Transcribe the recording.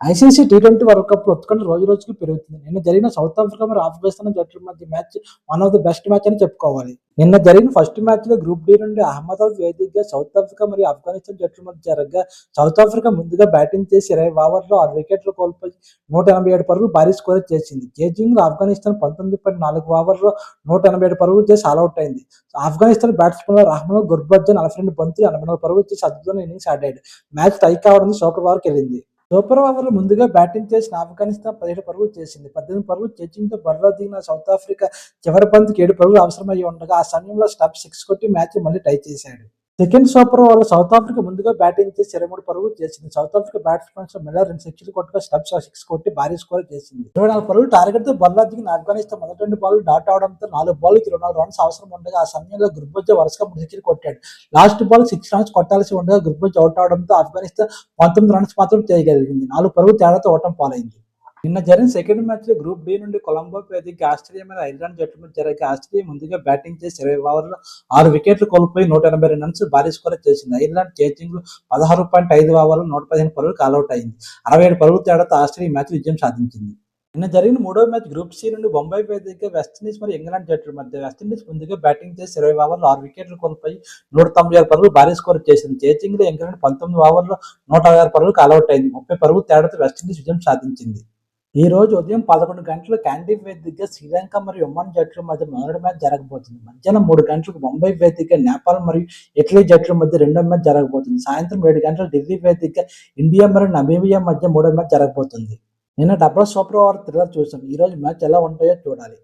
ICC T twenty world cup ఒత్తుకొని రోజు రోజుకి పెరుగుతుంది. నిన్న జరిగిన సౌత్ ఆఫ్రికా మరియు ఆఫ్ఘనిస్తాన్ జట్ల మధ్య match one of the best match అని చెప్పుకోవాలి. నిన్న జరిగిన ఫస్ట్ మ్యాచ్లో గ్రూప్ డి నుండి అహ్మదాబాద్ వేదికగా సౌత్ ఆఫ్రికా మరియు ఆఫ్ఘనిస్తాన్ జట్ల మధ్య జరగగా సౌత్ ఆఫ్రికా ముందుగా బ్యాటింగ్ చేసి ఇరవై ఓవర్లో ఆరు వికెట్లు కోల్పోయి నూట ఎనభై ఏడు పరుగులు భారీ స్కోర్ చేసింది. జేజింగ్లో ఆఫ్ఘనిస్తాన్ పంతొమ్మిది పాయింట్ నాలుగు ఓవర్లో నూట ఎనభై ఏడు పరుగులు చేసి ఆల్అౌట్ అయింది. ఆఫ్ఘనిస్తాన్ బ్యాట్స్మెన్ రహమాన్ గుర్బర్జన్ నలభై రెండు బంతులు ఎనభై నాలుగు పరుగులు చేసి అద్భుతమైన ఇన్నింగ్స్ ఆడాడు. మ్యాచ్ టై కావడంతో సూపర్ ఓవర్కి వెళ్ళింది. సూపర్ ఓవర్లో ముందుగా బ్యాటింగ్ చేసిన ఆఫ్ఘనిస్తాన్ పదిహేడు పరుగులు చేసింది. పద్దెనిమిది పరుగులు చేసింగ్తో బరిలో దిగిన సౌత్ ఆఫ్రికా చివరి పంతుకి ఏడు పరుగులు అవసరమయ్యి ఉండగా ఆ సమయంలో స్టప్ సిక్స్ కొట్టి మ్యాచ్ మళ్ళీ టై చేశాడు. Second super over South Africa ముందుగా బ్యాటింగ్ చేసి ఇరవై మూడు పరుగులు చేసింది. సౌత్ ఆఫ్రికా బ్యాట్స్మెన్స్ మెల్ల రెండు సిక్స్లు కొట్టుగా స్టప్స్ సిక్స్ కొట్టి భారీ స్కోర్ చేసింది. ఇరవై నాలుగు పరుగులు టార్గెట్తో బల్లా దిగిన ఆఫ్ఘనిస్తాన్ మొదటి రెండు బాల్ డాట్ అవడంతో నాలుగు బాల్ ఇరవై నాలుగు రన్స్ అవసరం ఉండగా ఆ సమయంలో గుర్బజ్ వరుసగా మూడు సిక్స్లు కొట్టాడు. లాస్ట్ బాల్ సిక్స్ రన్స్ కొట్టాల్సి ఉండగా గుర్బజ్ అవుట్ అవడంతో ఆఫ్ఘనిస్తాన్ పంతొమ్మిది రన్స్ మాత్రం చేయగలిగింది. నాలుగు పరుగులు తేడాతో ఓటం పాలైంది. నిన్న జరిగిన సెకండ్ మ్యాచ్లో గ్రూప్ బి నుండి కొలంబో వేదిక ఆస్ట్రేలియా మీద ఐర్లాండ్ జట్టు మీద జరిగే ఆస్ట్రేలియా ముందుగా బ్యాటింగ్ చేసి ఇరవై ఓవర్లు ఆరు వికెట్లు కోల్పోయి నూట ఎనభై రెండు రన్స్ భారీ స్కోర్ చేసింది. ఐర్లాండ్ చేజింగ్ పదహారు పాయింట్ ఐదు ఓవర్లు నూట పదిహేను పరుగులు కాల్అవుట్ అయింది. అరవై ఏడు పరుగుల తేడాతో ఆస్ట్రేలియా మ్యాచ్ విజయం సాధించింది. నిన్న జరిగిన మూడో మ్యాచ్ గ్రూప్ సి నుండి బొంబాయి వేదిక వెస్టిండీస్ మరియు ఇంగ్లాండ్ జట్ల మధ్య వెస్టిండీస్ ముందుగా బ్యాటింగ్ చేసి ఇరవై ఓవర్లు ఆరు వికెట్లు కోల్పోయి నూట తొంభై ఆరు పరుగులు భారీ స్కోర్ చేసింది. చేజింగ్లో ఇంగ్లాండ్ పంతొమ్మిది ఓవర్లు నూట ఆరు పరుగులకు ఆల్అౌట్ అయింది. ముప్పై పరుగులు తేడాతో వెస్టిండీస్ విజయం సాధించింది. ఈ రోజు ఉదయం పదకొండు గంటలు క్యాండీ వేదికగా శ్రీలంక మరియు ఒమన్ జట్ల మధ్య మొదటి మ్యాచ్ జరగబోతుంది. మధ్యాహ్నం మూడు గంటలకు ముంబై వేదికగా నేపాల్ మరియు ఇటలీ జట్ల మధ్య రెండో మ్యాచ్ జరగబోతుంది. సాయంత్రం ఏడు గంటల ఢిల్లీ వేదికగా ఇండియా మరియు నమీబియా మధ్య మూడో మ్యాచ్ జరగబోతుంది. నిన్న డబుల్ సూపర్ ఓవర్ థ్రిల్లర్ చూసాం. ఈ రోజు మ్యాచ్ ఎలా ఉంటాయో చూడాలి.